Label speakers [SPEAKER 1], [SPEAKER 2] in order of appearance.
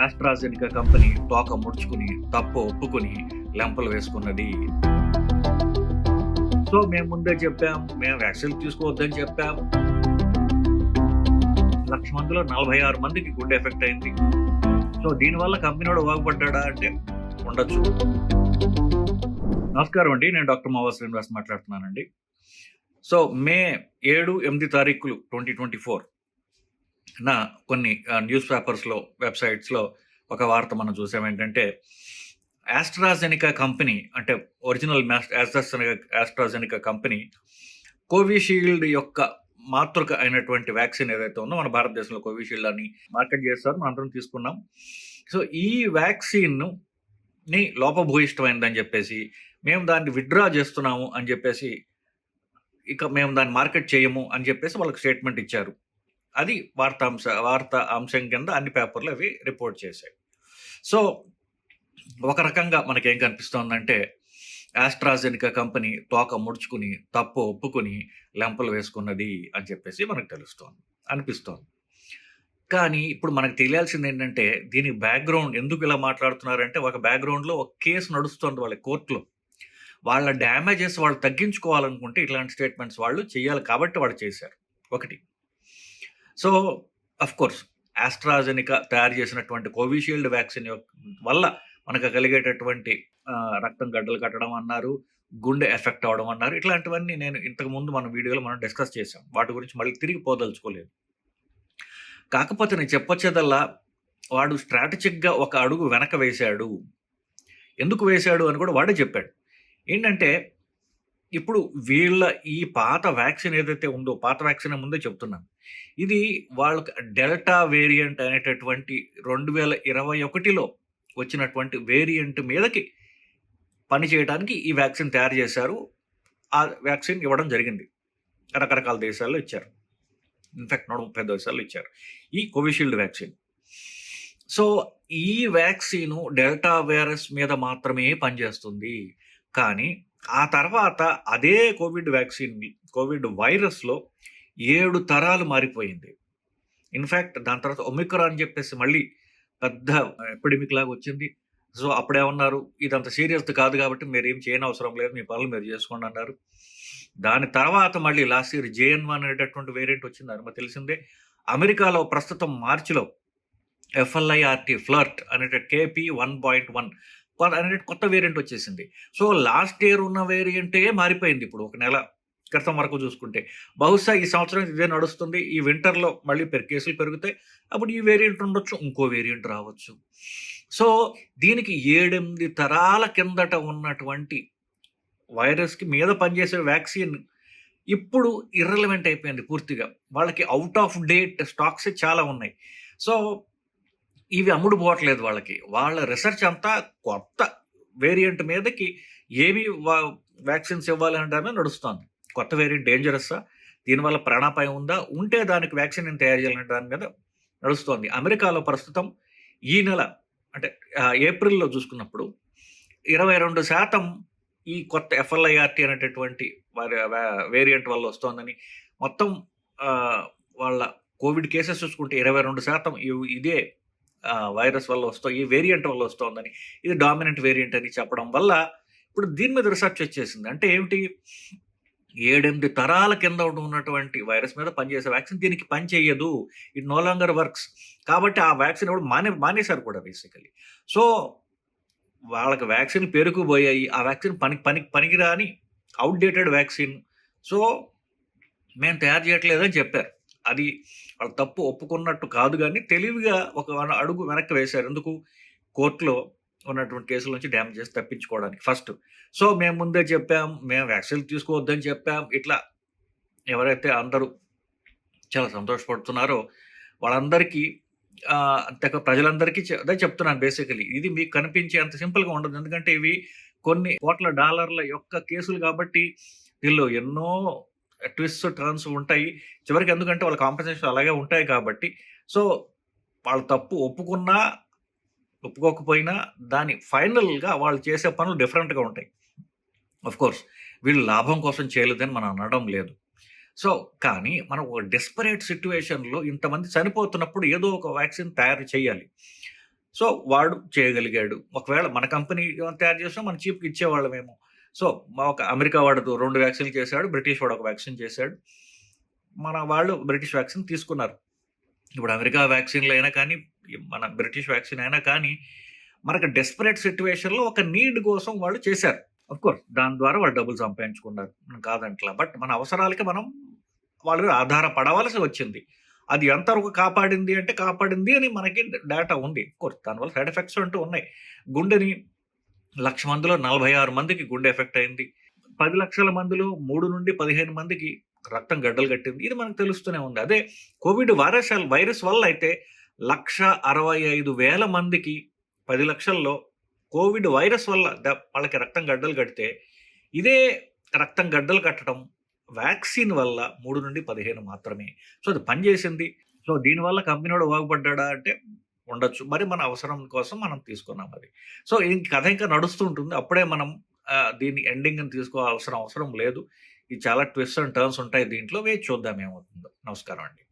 [SPEAKER 1] AstraZeneca company తోక ముడుచుకుని తప్పు ఒప్పుకుని లెంపలు వేసుకున్నది. సో మేము ముందే చెప్పాం మేము వ్యాక్సిన్ తీసుకోవద్దని చెప్పాం. లక్ష మందిలో నలభై ఆరు మందికి గుడ్ ఎఫెక్ట్ అయింది. సో దీనివల్ల కంపెనీ వాడు బాగుపడ్డా అంటే ఉండొచ్చు. నమస్కారం అండి నేను డాక్టర్ మావా శ్రీనివాస్ మాట్లాడుతున్నానండి. సో మే ఏడు ఎనిమిది తారీఖులు ట్వంటీ ట్వంటీ ఫోర్. నా కొన్ని న్యూస్ పేపర్స్లో వెబ్సైట్స్లో ఒక వార్త మనం చూసాం ఏంటంటే ఆస్ట్రాజెనికా కంపెనీ అంటే original AstraZeneca AstraZeneca company Covishield యొక్క మాతృక అయినటువంటి వ్యాక్సిన్ ఏదైతే ఉందో మన భారతదేశంలో కోవిషీల్డ్ అని మార్కెట్ చేస్తారు మనం అందరం తీసుకున్నాం. సో ఈ వ్యాక్సిన్ను ని లోపభూయిష్టమైందని చెప్పేసి మేము దాన్ని విత్డ్రా చేస్తున్నాము అని చెప్పేసి ఇక మేము దాన్ని మార్కెట్ చేయము అని చెప్పేసి వాళ్ళకి స్టేట్మెంట్ ఇచ్చారు. అది వార్తాంశ వార్త అంశం కింద అన్ని పేపర్లు అవి రిపోర్ట్ చేశాయి. సో ఒక రకంగా మనకేం కనిపిస్తోందంటే ఆస్ట్రాజెనికా కంపెనీ తోక ముడుచుకుని తప్పు ఒప్పుకుని లెంపలు వేసుకున్నది అని చెప్పేసి మనకు తెలుస్తోంది అనిపిస్తోంది. కానీ ఇప్పుడు మనకు తెలియాల్సింది ఏంటంటే దీని బ్యాక్గ్రౌండ్ ఎందుకు ఇలా మాట్లాడుతున్నారంటే ఒక బ్యాక్గ్రౌండ్లో ఒక కేసు నడుస్తోంది వాళ్ళ కోర్టులో. వాళ్ళ డ్యామేజెస్ వాళ్ళు తగ్గించుకోవాలనుకుంటే ఇట్లాంటి స్టేట్మెంట్స్ వాళ్ళు చేయాలి కాబట్టి వాళ్ళు చేశారు. ఒకటి. సో అఫ్ కోర్స్ ఆస్ట్రాజెనికా తయారు చేసినటువంటి కోవిషీల్డ్ వ్యాక్సిన్ వల్ల మనకు కలిగేటటువంటి రక్తం గడ్డలు కట్టడం అన్నారు గుండె ఎఫెక్ట్ అవడం అన్నారు ఇట్లాంటివన్నీ నేను ఇంతకుముందు మన వీడియోలో మనం డిస్కస్ చేసాం వాటి గురించి మళ్ళీ తిరిగి పోదలుచుకోలేదు. కాకపోతే నేను చెప్పొచ్చేదల్లా వాడు స్ట్రాటజిక్గా ఒక అడుగు వెనక వేశాడు. ఎందుకు వేశాడు అని కూడా వాడే చెప్పాడు. ఏంటంటే ఇప్పుడు వీళ్ళ ఈ పాత వ్యాక్సిన్ ఏదైతే ఉందో పాత వ్యాక్సిన్ ముందే చెప్తున్నాను. ఇది వాళ్ళకి డెల్టా వేరియంట్ అనేటటువంటి రెండు వేల ఇరవై ఒకటిలో వచ్చినటువంటి వేరియంట్ మీదకి పని చేయడానికి ఈ వ్యాక్సిన్ తయారు చేశారు. ఆ వ్యాక్సిన్ ఇవ్వడం జరిగింది. రకరకాల దేశాల్లో ఇచ్చారు. ఇన్ఫాక్ట్ నూట ముప్పై దేశాల్లో ఇచ్చారు. ఈ కోవిషీల్డ్ వ్యాక్సిన్. సో ఈ వ్యాక్సిన్ డెల్టా వైరస్ మీద మాత్రమే పనిచేస్తుంది. కానీ ఆ తర్వాత అదే కోవిడ్ వ్యాక్సిన్ని కోవిడ్ వైరస్లో ఏడు తరాలు మారిపోయింది. ఇన్ఫ్యాక్ట్ దాని తర్వాత ఒమిక్రా అని చెప్పేసి మళ్ళీ పెద్ద ఎపిడమిక్ లాగా వచ్చింది. సో అప్పుడేమన్నారు? ఇదంత సీరియస్ కాదు కాబట్టి మీరు ఏం చేయని అవసరం లేదు మీ పనులు మీరు చేసుకోండి అన్నారు. దాని తర్వాత మళ్ళీ లాస్ట్ ఇయర్ జేఎన్ వన్ అనేటటువంటి వేరియంట్ వచ్చింది. అని తెలిసిందే. అమెరికాలో ప్రస్తుతం మార్చిలో F L I R T flirt అనేట KP one point one అనే కొత్త వేరియంట్ వచ్చేసింది. సో లాస్ట్ ఇయర్ ఉన్న వేరియంటే మారిపోయింది ఇప్పుడు ఒక నెల క్రితం వరకు చూసుకుంటే. బహుశా ఈ సంవత్సరం ఇదే నడుస్తుంది. ఈ వింటర్లో మళ్ళీ పెర్ కేసులు పెరుగుతాయి. అప్పుడు ఈ వేరియంట్ ఉండొచ్చు ఇంకో వేరియంట్ రావచ్చు. సో దీనికి ఏడెనిమిది తరాల కిందట ఉన్నటువంటి వైరస్కి మీద పనిచేసే వ్యాక్సిన్ ఇప్పుడు ఇర్రెలవెంట్ అయిపోయింది పూర్తిగా. వాళ్ళకి అవుట్ ఆఫ్ డేట్ స్టాక్స్ చాలా ఉన్నాయి. సో ఇవి అమ్ముడు పోవట్లేదు వాళ్ళకి. వాళ్ళ రీసెర్చ్ అంతా కొత్త వేరియంట్ మీదకి ఏవి వ్యాక్సిన్స్ ఇవ్వాలంటే నడుస్తుంది. కొత్త వేరియంట్ డేంజరస్సా దీనివల్ల ప్రాణాపాయం ఉందా? ఉంటే దానికి వ్యాక్సిన్ నేను తయారు చేయాలంటే దాని మీద నడుస్తోంది. అమెరికాలో ప్రస్తుతం ఈ నెల అంటే ఏప్రిల్లో చూసుకున్నప్పుడు ఇరవై రెండు శాతం ఈ కొత్త ఎఫ్ఎల్ఐఆర్టీ అనేటటువంటి వారి వేరియంట్ వల్ల వస్తోందని మొత్తం వాళ్ళ కోవిడ్ కేసెస్ చూసుకుంటే ఇరవై రెండు శాతం ఇదే వైరస్ వల్ల వస్తో ఈ వేరియంట్ వల్ల వస్తోందని ఇది డామినెంట్ వేరియంట్ అని చెప్పడం వల్ల ఇప్పుడు దీని మీద రీసెర్చ్ వచ్చేసింది. అంటే ఏమిటి? ఏడెనిమిది తరాల కింద ఉన్నటువంటి వైరస్ మీద పనిచేసే వ్యాక్సిన్ దీనికి పని చేయదు ఇట్ నో లాంగర్ వర్క్స్. కాబట్టి ఆ వ్యాక్సిన్ కూడా మానే మానేశారు కూడా బేసికలీ. సో వాళ్ళకి వ్యాక్సిన్ పెరుగుపోయాయి. ఆ వ్యాక్సిన్ పని పని పనికిరాని అవుట్డేటెడ్ వ్యాక్సిన్. సో మేము తయారు చేయట్లేదని చెప్పారు. అది వాళ్ళు తప్పు ఒప్పుకున్నట్టు కాదు కానీ తెలివిగా ఒక అడుగు వెనక్కి వేశారు. ఎందుకు? కోర్టులో ఉన్నటువంటి కేసుల నుంచి డ్యామేజెస్ తప్పించుకోవడానికి ఫస్ట్. సో మేము ముందే చెప్పాం మేము వ్యాక్సిన్ తీసుకోవద్దని చెప్పాం. ఇట్లా ఎవరైతే అందరూ చాలా సంతోషపడుతున్నారో వాళ్ళందరికీ అంతే ప్రజలందరికీ అదే చెప్తున్నాను బేసికలీ. ఇది మీకు కనిపించే అంత సింపుల్గా ఉండదు. ఎందుకంటే ఇవి కొన్ని కోట్ల డాలర్ల యొక్క కేసులు కాబట్టి వీళ్ళు ఎన్నో ట్విస్ట్ టర్న్స్ ఉంటాయి. చివరికి ఎందుకంటే వాళ్ళ కాంపెన్సేషన్ అలాగే ఉంటాయి కాబట్టి. సో వాళ్ళ తప్పు ఒప్పుకున్నా ఒప్పుకోకపోయినా దాని ఫైనల్గా వాళ్ళు చేసే పనులు డిఫరెంట్గా ఉంటాయి. అఫ్ కోర్స్ వీళ్ళు లాభం కోసం చేయలేదని మనం అనడం లేదు. సో కానీ మనం ఒక డెస్పరేట్ సిచ్యువేషన్లో ఇంతమంది చనిపోతున్నప్పుడు ఏదో ఒక వ్యాక్సిన్ తయారు చేయాలి. సో వాడు చేయగలిగాడు. ఒకవేళ మన కంపెనీ తయారు చేసినా మన చీప్కి ఇచ్చేవాళ్ళమేమో. సో మా ఒక అమెరికా వాడు రెండు వ్యాక్సిన్లు చేశాడు బ్రిటిష్ వాడు ఒక వ్యాక్సిన్ చేశాడు. మన వాళ్ళు బ్రిటిష్ వ్యాక్సిన్ తీసుకున్నారు. ఇప్పుడు అమెరికా వ్యాక్సిన్లు అయినా కానీ మన బ్రిటిష్ వ్యాక్సిన్ అయినా కానీ మనకు డెస్పరేట్ సిచ్యువేషన్లో ఒక నీడ్ కోసం వాళ్ళు చేశారు. అఫ్ కోర్స్ దాని ద్వారా వాళ్ళు డబ్బులు సంపాదించుకున్నారు. కాదంట్లా బట్ మన అవసరాలకి మనం వాళ్ళు ఆధారపడవలసి వచ్చింది. అది ఎంతవరకు కాపాడింది అంటే కాపాడింది అని మనకి డేటా ఉంది. కోర్స్ దానివల్ల సైడ్ ఎఫెక్ట్స్ అంటూ ఉన్నాయి. గుండెని లక్ష మందిలో నలభై ఆరు మందికి గుండె ఎఫెక్ట్ అయింది. పది లక్షల మందిలో మూడు నుండి పదిహేను మందికి రక్తం గడ్డలు కట్టింది. ఇది మనకు తెలుస్తూనే ఉంది. అదే కోవిడ్ వైరస్ వైరస్ వల్ల అయితే లక్ష అరవై ఐదు వేల మందికి పది లక్షల్లో కోవిడ్ వైరస్ వల్ల వాళ్ళకి రక్తం గడ్డలు కడితే ఇదే రక్తం గడ్డలు కట్టడం వ్యాక్సిన్ వల్ల మూడు నుండి పదిహేను మాత్రమే. సో అది పనిచేసింది. సో దీనివల్ల కంపెనీ వాడు బాగుపడ్డా అంటే ఉండొచ్చు. మరి మన అవసరం కోసం మనం తీసుకున్నాం అది. సో ఈ కథ ఇంకా నడుస్తూ ఉంటుంది. అప్పుడే మనం దీన్ని ఎండింగ్ తీసుకోవాల్సిన అవసరం లేదు. ఇది చాలా ట్విస్ట్ అండ్ టర్న్స్ ఉంటాయి దీంట్లో. వేచి చూద్దాం ఏమవుతుందో. నమస్కారం అండి.